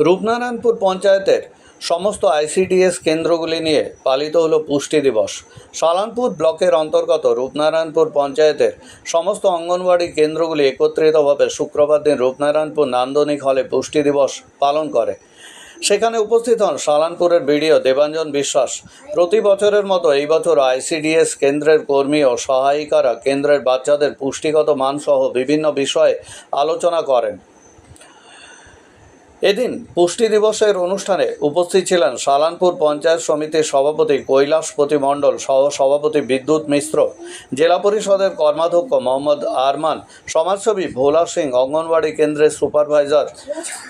রূপনারায়ণপুর পঞ্চায়েতের সমস্ত আইসিডিএস কেন্দ্রগুলি নিয়ে পালিত হলো পুষ্টি দিবস। সালানপুর ব্লকের অন্তর্গত রূপনারায়ণপুর পঞ্চায়েতের সমস্ত অঙ্গনওয়াড়ি কেন্দ্রগুলি একত্রিতভাবে শুক্রবার দিন রূপনারায়ণপুর নান্দনিক হলে পুষ্টি দিবস পালন করে। সেখানে উপস্থিত হন সালানপুরের বিডিও দেবাঞ্জন বিশ্বাস। প্রতি বছরের মতো এই বছর আইসিডিএস কেন্দ্রের কর্মী ও সহায়িকারা কেন্দ্রের বাচ্চাদের পুষ্টিগত মানসহ বিভিন্ন বিষয়ে আলোচনা করেন। এদিন পুষ্টি দিবসের অনুষ্ঠানে উপস্থিত ছিলেন সালানপুর পঞ্চায়েত সমিতির সভাপতি কৈলাসপতি মণ্ডল সহ সভাপতি বিদ্যুৎ মিশ্র, জেলা পরিষদের কর্মাধ্যক্ষ মোহাম্মদ আরমান, সমাজসেবী ভোলা সিং, অঙ্গনওয়াড়ি কেন্দ্রের সুপারভাইজার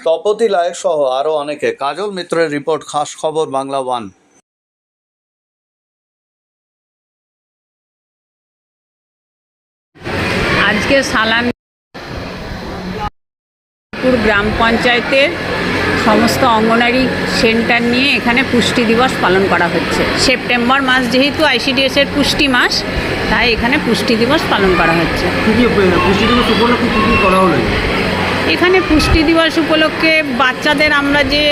তপতি লায়ক সহ আরও অনেকে। কাজল মিত্রের রিপোর্ট, খাস খবর, বাংলা ওয়ান। আজকে সালানপুর গ্রাম পঞ্চায়েতের সমস্ত অঙ্গনারী সেন্টার নিয়ে এখানে পুষ্টি দিবস পালন করা হচ্ছে। সেপ্টেম্বর মাস যেহেতু আইসিডিএসের পুষ্টি মাস তাই এখানে পুষ্টি দিবস পালন করা হচ্ছে। পুষ্টি দিবস উপলক্ষে কী কী করা হলো? এখানে পুষ্টি দিবস উপলক্ষে বাচ্চাদের আমরা যে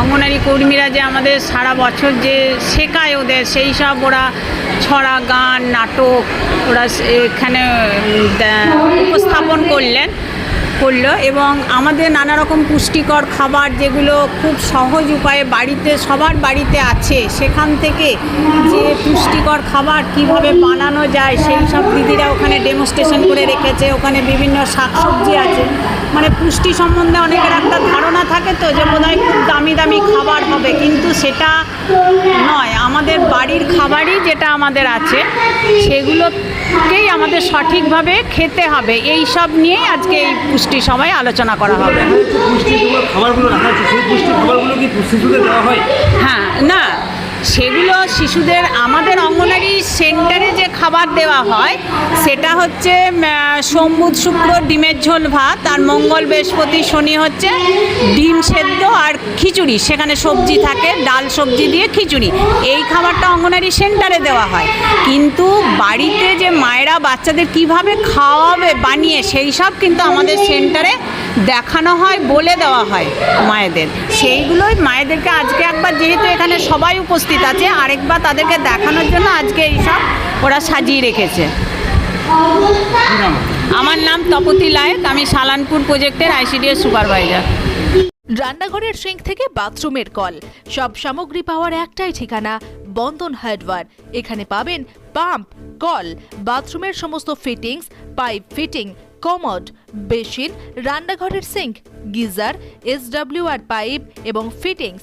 অঙ্গনারী কর্মীরা যে আমাদের সারা বছর যে শেখায় ওদের সেই সব ওরা ছড়া গান নাটক ওরা এখানে উপস্থাপন করলেন। করল এবং আমাদের নানা রকম পুষ্টিকর খাবার যেগুলো খুব সহজ উপায়ে বাড়িতে, সবার বাড়িতে আছে, সেখান থেকে যে পুষ্টিকর খাবার কীভাবে বানানো যায়, সেই সব দিদিরা ওখানে ডেমনস্ট্রেশন করে রেখেছে, ওখানে বিভিন্ন শাকসবজি আছে। মানে পুষ্টি সম্বন্ধে অনেকের একটা ধারণা থাকে তো যে বোধহয় খুব দামি দামি খাবার হবে কিন্তু সেটা নয়। আমাদের বাড়ির খাবারই যেটা আমাদের আছে সেগুলোকেই আমাদের সঠিকভাবে খেতে হবে। এই সব নিয়েই আজকে এই পুষ্টি সভায় আলোচনা করা হবে। পুষ্টি খাবারগুলো রাখা হচ্ছে সেই পুষ্টি খাবারগুলো কি শিশুদের দেওয়া হয়? হ্যাঁ না সেগুলো শিশুদের আমাদের অঙ্গনারী সেন্টারে যে খাবার দেওয়া হয় সেটা হচ্ছে উম, আহ, সোম বুধ শুক্র ডিমের ঝোল ভাত আর মঙ্গল বৃহস্পতি শনি হচ্ছে ডিম সেদ্ধ আর খিচুড়ি। সেখানে সবজি থাকে ডাল সবজি দিয়ে খিচুড়ি। এই খাবারটা অঙ্গনারী সেন্টারে দেওয়া হয়। কিন্তু বাড়িতে যে মায়েরা বাচ্চাদের কীভাবে খাওয়াবে বানিয়ে সেই সব কিন্তু আমাদের সেন্টারে দেখানো হয় বলে দেওয়া হয় মায়েদের। সেইগুলোই মায়েদেরকে আজকে একবার যেহেতু এখানে সবাই উপস্থিত আছে। আরেকবার তাদেরকে দেখানোর জন্য আজকে এইসব ওরা সাজিয়ে রেখেছে। আমার নাম তপতি লায়ক, আমি সালানপুর প্রজেক্টের আইসিডিএস সুপারভাইজার। রান্নাঘরের সিঙ্ক থেকে বাথরুমের কল। সব সামগ্রী পাওয়ার একটাই ঠিকানা, বন্ধন হার্ডওয়ার। এখানে পাবেন পাম্প, কল, বাথরুমের সমস্ত fittings, pipe fitting, commode, basin, রান্নাঘরের সিঙ্ক, গিজার, এসডব্লিউআর পাইপ এবং ফিটিংস।